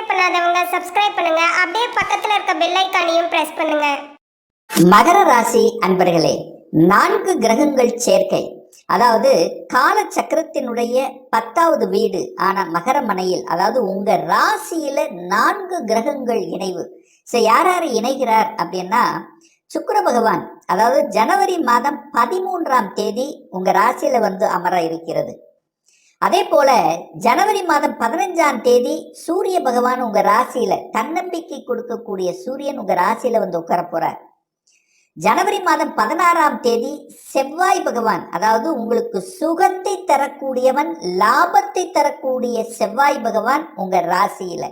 Subscribe பண்ணாதவங்க subscribe பண்ணுங்க. அப்படியே பக்கத்துல இருக்க பெல் ஐக்கானையும் பிரஸ் பண்ணுங்க. மகர ராசி அன்பர்களே நான்கு கிரகங்கள் சேர்க்கை. அதாவது கால சக்கரத்தினுடைய பத்தாவது வீடு ஆன மகர மனையில் அதாவது உங்க ராசியில நான்கு கிரகங்கள் இணைவு. சோ யார் யார் இணைகிறார் அப்படின்னா சுக்கர பகவான் அதாவது ஜனவரி மாதம் பதிமூன்றாம் தேதி உங்க ராசியில வந்து அமர இருக்கிறது. அதே போல ஜனவரி மாதம் பதினஞ்சாம் தேதி சூரிய பகவான் உங்க ராசியில தன்னம்பிக்கை கொடுக்கக்கூடிய சூரியன் உங்க ராசியில வந்து உட்கார போறார். ஜனவரி மாதம் பதினாறாம் தேதி செவ்வாய் பகவான் அதாவது உங்களுக்கு சுகத்தை தரக்கூடியவன் லாபத்தை தரக்கூடிய செவ்வாய் பகவான் உங்க ராசியில.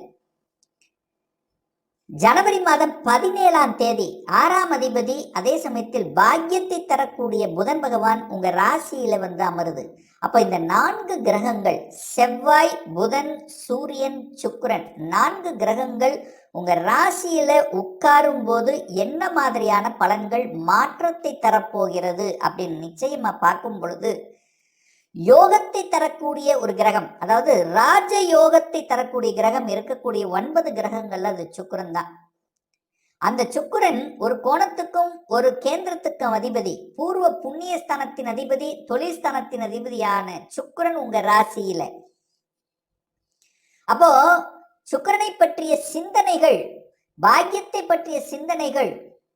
ஜனவரி மாதம் பதினேழாம் தேதி ஆறாம் அதிபதி அதே சமயத்தில் பாக்கியத்தை தரக்கூடிய புதன் பகவான் உங்க ராசியில வந்து அமருது. அப்ப இந்த நான்கு கிரகங்கள் செவ்வாய் புதன் சூரியன் சுக்கரன் நான்கு கிரகங்கள் உங்க ராசியில உட்காரும் போது என்ன மாதிரியான பலன்கள் மாற்றத்தை தரப்போகிறது அப்படின்னு நிச்சயமா பார்க்கும் பொழுது யோகத்தை தரக்கூடிய ஒரு கிரகம் அதாவது ராஜ யோகத்தை தரக்கூடிய கிரகம் இருக்கக்கூடிய ஒன்பது கிரகங்கள்ல அது சுக்கிரன் தான். அந்த சுக்கரன் ஒரு கோணத்துக்கும் ஒரு கேந்திரத்துக்கும் அதிபதி பூர்வ புண்ணிய ஸ்தானத்தின் அதிபதி தொழில்ஸ்தானத்தின் அதிபதியான சுக்கிரன் உங்க ராசியில. அப்போ சுக்கரனை பற்றிய சிந்தனைகள் பாக்கியத்தை பற்றிய சிந்தனைகள்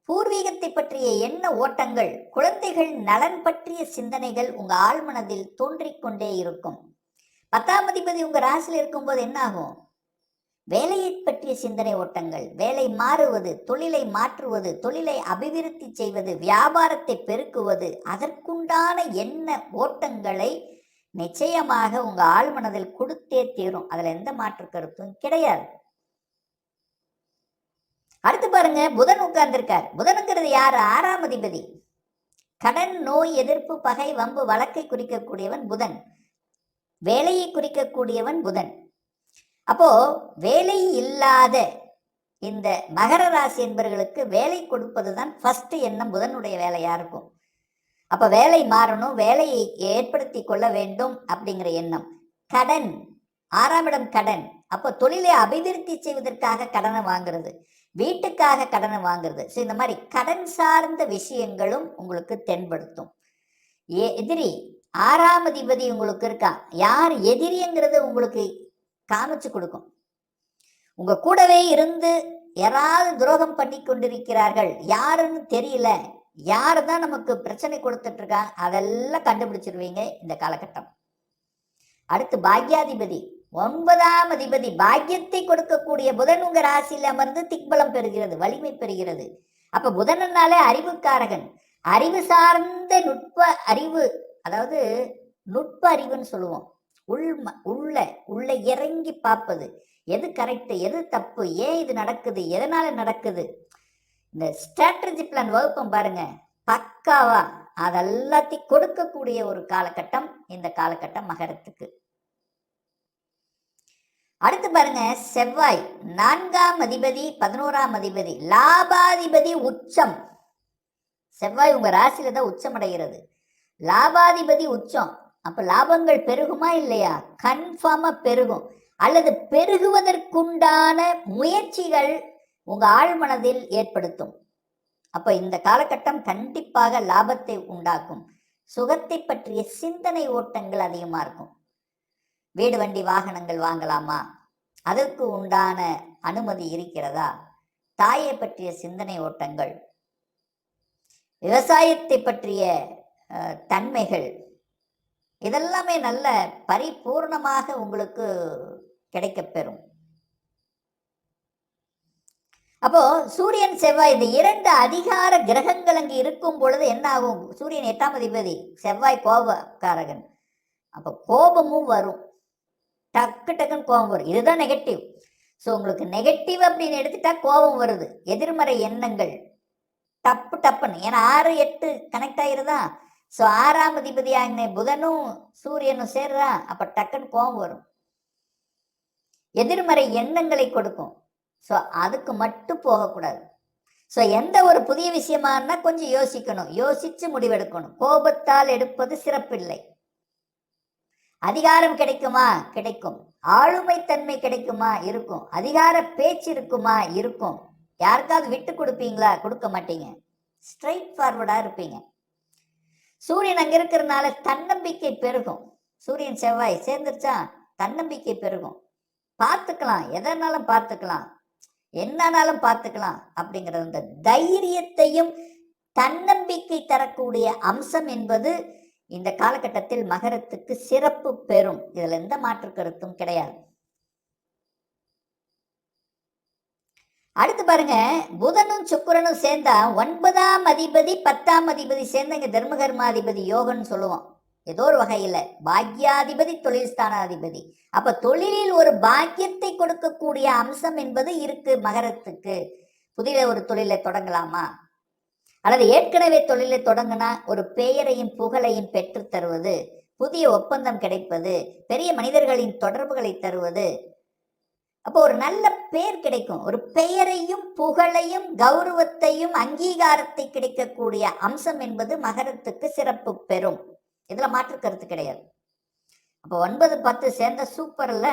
பூர்வீகத்தை பற்றிய எண்ண ஓட்டங்கள்? குழந்தைகள் நலன் பற்றிய சிந்தனைகள் உங்க ஆழ்மனதில் தோன்றிக்கொண்டே இருக்கும். பத்தாம் அதிபதி உங்க ராசியில் இருக்கும்போது என்ன ஆகும்? வேலையை பற்றிய சிந்தனை ஓட்டங்கள். வேலை மாறுவது தொழிலை மாற்றுவது தொழிலை அபிவிருத்தி செய்வது வியாபாரத்தை பெருக்குவது அதற்குண்டான எண்ண ஓட்டங்களை நிச்சயமாக உங்கள் ஆழ்மனதில் கொடுத்தே தீரும். அதில் எந்த மாற்று கருத்தும் கிடையாது. பாருங்க புதன் உட்கார்ந்திருக்கார். புதனுங்கிறது யார்? ஆறாம் அதிபதி. கடன் நோய் எதிர்ப்பு பகை வம்பு வழக்கை குறிக்கக்கூடியவன் புதன். வேலையை குறிக்கக்கூடியவன் புதன். அப்போ வேலை இல்லாத இந்த மகர ராசி என்பவர்களுக்கு வேலை கொடுப்பது தான் ஃபர்ஸ்ட் எண்ணம் புதனுடைய வேலையாக இருக்கும். அப்போ வேலை மாறணும் வேலையை ஏற்படுத்தி கொள்ள வேண்டும் அப்படிங்கிற எண்ணம். கடன் ஆறாம் இடம் கடன். அப்போ தொழிலை அபிவிருத்தி செய்வதற்காக கடனை வாங்குறது. வீட்டுக்காக கடனை வாங்குறது. ஸோ இந்த மாதிரி கடன் சார்ந்த விஷயங்களும் உங்களுக்கு தென்படுத்தும். ஏ எதிரி ஆறாம் அதிபதி உங்களுக்கு இருக்கா? யார் எதிரிங்கிறது உங்களுக்கு காமிச்சு கொடுக்கும். உங்க கூடவே இருந்து யாராவது துரோகம் பண்ணி கொண்டிருக்கிறார்கள். யாருன்னு தெரியல. யார் தான் நமக்கு பிரச்சனை கொடுத்துட்டு இருக்கா அதெல்லாம் கண்டுபிடிச்சிருவீங்க இந்த காலகட்டம். அடுத்து பாக்யாதிபதி. ஒன்பதாம் அதிபதி பாக்கியத்தை கொடுக்கக்கூடிய புதன் உங்க ராசியில் அமர்ந்து திக்பலம் பெறுகிறது வலிமை பெறுகிறது. அப்ப புதனனாலே அறிவுக்காரகன். அறிவு சார்ந்த நுட்ப அறிவு அதாவது நுட்ப அறிவுன்னு சொல்லுவோம். உள் உள்ள உள்ள இறங்கி பார்ப்பது. எது கரெக்ட் எது தப்பு ஏன் இது நடக்குது எதனால நடக்குது? இந்த ஸ்ட்ராட்டஜி பிளான் வகுப்பம் பாருங்க. பக்காவா அதெல்லாத்தையும் கொடுக்கக்கூடிய ஒரு காலகட்டம் இந்த காலகட்டம் மகரத்துக்கு. அடுத்து பாருங்க செவ்வாய் நான்காம் அதிபதி பதினோராம் அதிபதி லாபாதிபதி உச்சம். செவ்வாய் உங்க ராசியில தான் உச்சம் அடைகிறது லாபாதிபதி உச்சம். அப்ப லாபங்கள் பெருகுமா இல்லையா? கன்ஃபார்மா பெருகும். அல்லது பெருகுவதற்குண்டான முயற்சிகள் உங்க ஆழ்மனதில் ஏற்படுத்தும். அப்ப இந்த காலகட்டம் கண்டிப்பாக லாபத்தை உண்டாக்கும். சுகத்தை பற்றிய சிந்தனை ஓட்டங்கள் அதிகமாக இருக்கும். வீடு வண்டி வாகனங்கள் வாங்கலாமா? அதற்கு உண்டான அனுமதி இருக்கிறதா? தாயை பற்றிய சிந்தனை ஓட்டங்கள். விவசாயத்தை பற்றிய தன்மைகள். இதெல்லாமே நல்ல பரிபூர்ணமாக உங்களுக்கு கிடைக்கப்பெறும் அப்போ சூரியன் செவ்வாய் இந்த இரண்டு அதிகார கிரகங்கள் அங்கே இருக்கும் பொழுது என்ன ஆகும்? சூரியன் எட்டாம் அதிபதி செவ்வாய் கோபக்காரகன். அப்போ கோபமும் வரும். டக்கு டக்குன்னு கோபம் வரும். இதுதான் நெகட்டிவ் ஸோ உங்களுக்கு நெகட்டிவ் அப்படின்னு எடுத்துட்டா கோபம் வருது. எதிர்மறை எண்ணங்கள். டப்பு டப்புன்னு. ஏன்னா ஆறு எட்டு கனெக்ட் ஆயிருதா? ஸோ ஆறாம் அதிபதி ஆகின புதனும் சூரியனும் சேர்றா. அப்போ டக்குன்னு கோபம் வரும். எதிர்மறை எண்ணங்களை கொடுக்கும். ஸோ அதுக்கு மட்டும் போகக்கூடாது. ஸோ எந்த ஒரு புதிய விஷயமா கொஞ்சம் யோசிக்கணும். யோசிச்சு முடிவெடுக்கணும். கோபத்தால் எடுப்பது சிறப்பில்லை. அதிகாரம் கிடைக்குமா? கிடைக்கும். ஆளுமைத்தன்மை கிடைக்குமா? இருக்கும். அதிகார பேச்சு இருக்குமா? இருக்கும். யாருக்காவது விட்டு கொடுப்பீங்களா? கொடுக்க மாட்டீங்க. ஸ்ட்ரைட் ஃபார்வர்டா இருப்பீங்க. சூரியன் அங்க இருக்கிறதுனால தன்னம்பிக்கை பெருகும். சூரியன் செவ்வாய் சேர்ந்துருச்சா? தன்னம்பிக்கை பெருகும். பார்த்துக்கலாம். எதனாலும் பார்த்துக்கலாம். என்னன்னாலும் பார்த்துக்கலாம் அப்படிங்கிறது. அந்த தைரியத்தையும் தன்னம்பிக்கை தரக்கூடிய அம்சம் என்பது இந்த காலகட்டத்தில் மகரத்துக்கு சிறப்பு பெறும். இதில் எந்த மாற்று கருத்தும் கிடையாது. அடுத்து பாருங்க. புதனும் சுக்கிரனும் சேர்ந்தா ஒன்பதாம் அதிபதி பத்தாம் அதிபதி சேர்ந்த இங்க தர்மகர்மாதிபதி யோகம்னு சொல்லுவோம். ஏதோ ஒரு வகையில். பாக்யாதிபதி தொழில் ஸ்தானாதிபதி. அப்ப தொழிலில் ஒரு பாக்கியத்தை கொடுக்கக்கூடிய அம்சம் என்பது இருக்கு மகரத்துக்கு. புதிய ஒரு தொழிலை தொடங்கலாமா? அல்லது ஏற்கனவே தொழிலை தொடங்கினா ஒரு பெயரையும் புகழையும் பெற்றுத் தருவது புதிய ஒப்பந்தம் கிடைப்பது பெரிய மனிதர்களின் தொடர்புகளை தருவது. அப்போ ஒரு நல்ல பெயர் கிடைக்கும். ஒரு பெயரையும் புகழையும் கௌரவத்தையும் அங்கீகாரத்தை கிடைக்கக்கூடிய அம்சம் என்பது மகரத்துக்கு சிறப்பு பெறும். இதுல மாற்று கருத்து கிடையாது. அப்போ ஒன்பது பத்து சேர்ந்த சூப்பர் இல்ல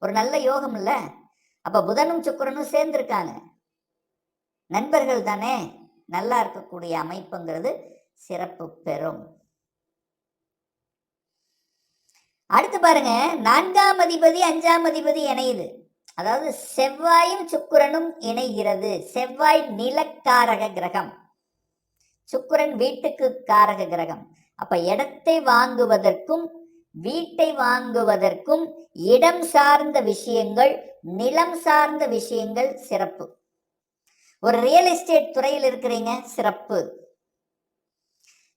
ஒரு நல்ல யோகம் இல்ல அப்ப புதனும் சுக்கரனும் சேர்ந்திருக்காங்க. நண்பர்கள் தானே? நல்லா இருக்கக்கூடிய அமைப்புங்கிறது சிறப்பு பெறும். அடுத்து பாருங்க நான்காம் அதிபதி அஞ்சாம் அதிபதி இணையுது அதாவது செவ்வாயும் சுக்கிரனும் இணைகிறது. செவ்வாய் நிலக்காரக கிரகம். சுக்கிரன் வீட்டுக்கு காரக கிரகம். அப்ப இடத்தை வாங்குவதற்கும் வீட்டை வாங்குவதற்கும் இடம் சார்ந்த விஷயங்கள் நிலம் சார்ந்த விஷயங்கள் சிறப்பு. ஒரு ரியல் எஸ்டேட் துறையில் இருக்கிறீங்க சிறப்பு.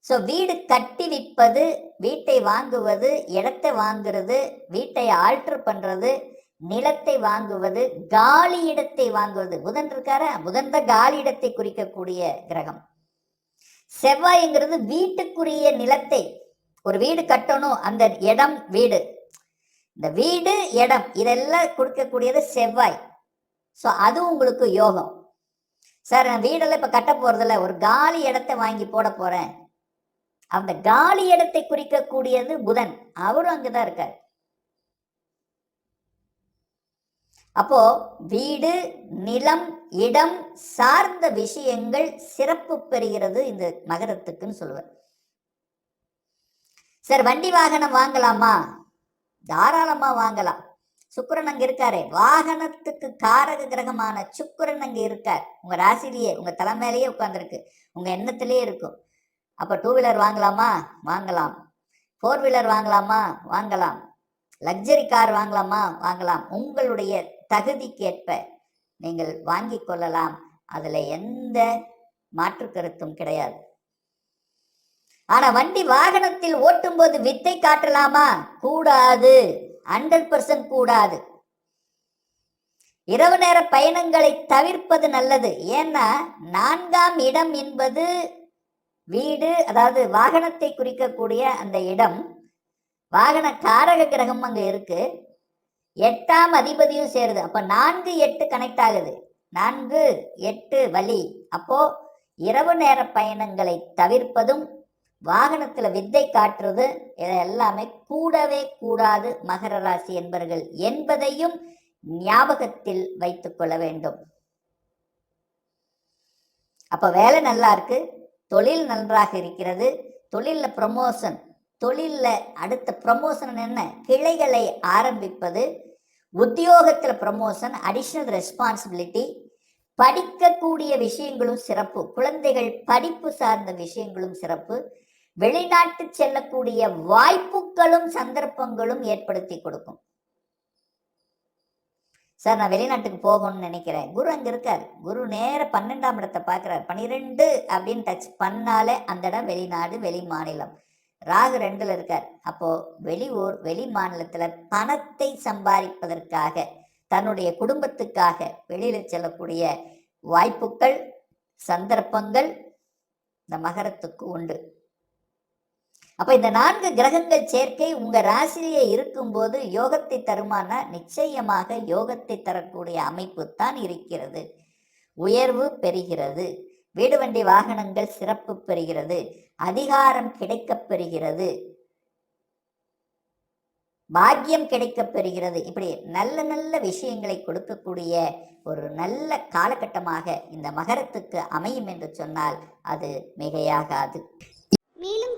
ஸோ வீடு கட்டி விற்பது வீட்டை வாங்குவது இடத்தை வாங்குறது வீட்டை ஆல்டர் பண்ணுறது நிலத்தை வாங்குவது காலி இடத்தை வாங்குவது. புதன் இருக்காரா? புதன் தான் காலி இடத்தை குறிக்கக்கூடிய கிரகம். செவ்வாய்ங்கிறது வீட்டுக்குரிய நிலத்தை. ஒரு வீடு கட்டணும் அந்த இடம் வீடு. இந்த வீடு இடம் இதெல்லாம் கொடுக்கக்கூடியது செவ்வாய். ஸோ அது உங்களுக்கு யோகம். சார் நான் வீடெல்லாம் இப்போ கட்ட போறதில்ல. ஒரு காலி இடத்தை வாங்கி போட போறேன். அந்த காலி இடத்தை குறிக்கக்கூடியது புதன். அவரும் அங்கதான் இருக்கார். அப்போ வீடு நிலம் இடம் சார்ந்த விஷயங்கள் சிறப்பு பெறுகிறது இந்த நகரத்துக்குன்னு சொல்லுவார். சார் வண்டி வாகனம் வாங்கலாமா? தாராளமா வாங்கலாம். சுக்கிரன் அங்க இருக்காரு. வாகனத்துக்கு காரக கிரகமான சுக்கிரன் அங்க இருக்கார். உங்க ராசிலேயே உங்க தலைமையிலேயே உட்கார்ந்துருக்கு. உங்க எண்ணத்திலேயே இருக்கும். அப்ப டூ வீலர் வாங்கலாமா? வாங்கலாம். ஃபோர் வீலர் வாங்கலாமா? வாங்கலாம். லக்ஸரி கார் வாங்கலாமா? வாங்கலாம். உங்களுடைய தகுதிக்கேற்ப நீங்கள் வாங்கி கொள்ளலாம். அதுல எந்த மாற்று கருத்தும் கிடையாது. ஆனா வண்டி வாகனத்தில் ஓட்டும் போது வித்தை காட்டலாமா? கூடாது. ஹண்ட்ரட் பர்சன்ட் கூடாது. இரவு நேர பயணங்களை தவிர்ப்பது நல்லது. ஏன்னா நான்காம் இடம் என்பது வீடு அதாவது வாகனத்தை குறிக்கக்கூடிய அந்த இடம். வாகன காரக கிரகம் அங்கே இருக்கு. எட்டாம் அதிபதியும் சேருது. அப்போ நான்கு எட்டு கனெக்ட் ஆகுது. நான்கு எட்டு வழி அப்போ இரவு நேர பயணங்களை தவிர்ப்பதும் வாகனத்துல வித்தை காட்டுறது இதை எல்லாமே கூடவே கூடாது மகர ராசி என்பர்கள் என்பதையும் ஞாபகத்தில் வைத்துக் கொள்ள வேண்டும். அப்ப வேலை நல்லா இருக்கு தொழில் நன்றாக இருக்கிறது தொழில்ல ப்ரமோஷன் தொழில்ல அடுத்த ப்ரமோஷன் என்ன? கிளைகளை ஆரம்பிப்பது உத்தியோகத்துல ப்ரமோஷன் அடிஷ்னல் ரெஸ்பான்சிபிலிட்டி படிக்கக்கூடிய விஷயங்களும் சிறப்பு குழந்தைகள் படிப்பு சார்ந்த விஷயங்களும் சிறப்பு வெளிநாட்டு செல்லக்கூடிய வாய்ப்புகளும் சந்தர்ப்பங்களும் ஏற்படுத்தி கொடுக்கும். சார் நான் வெளிநாட்டுக்கு போகணும்னு நினைக்கிறேன். குரு அங்க இருக்கார். குரு நேர பன்னெண்டாம் இடத்தை பார்க்கிறார். பன்னிரெண்டு அப்படின்னு டச் பண்ணாலே அந்த இடம் வெளிநாடு வெளி மாநிலம். ராகு ரெண்டுல இருக்கார். அப்போ வெளியூர் வெளி மாநிலத்துல பணத்தை சம்பாதிப்பதற்காக தன்னுடைய குடும்பத்துக்காக வெளியில செல்லக்கூடிய வாய்ப்புகள் சந்தர்ப்பங்கள் இந்த மகரத்துக்கு உண்டு. அப்ப இந்த நான்கு கிரகங்கள் சேர்க்கை உங்க ராசிலேயே இருக்கும்போது யோகத்தை தருமானா நிச்சயமாக யோகத்தை தரக்கூடிய அமைப்பு தான் இருக்கிறது. உயர்வு பெறுகிறது. வீடு வண்டி வாகனங்கள் சிறப்பு பெறுகிறது. அதிகாரம் கிடைக்கப் பெறுகிறது. பாக்கியம் கிடைக்கப் பெறுகிறது. இப்படி நல்ல நல்ல விஷயங்களை கொடுக்கக்கூடிய ஒரு நல்ல காலகட்டமாக இந்த மகரத்துக்கு அமையும் என்று சொன்னால் அது மிகையாகாது.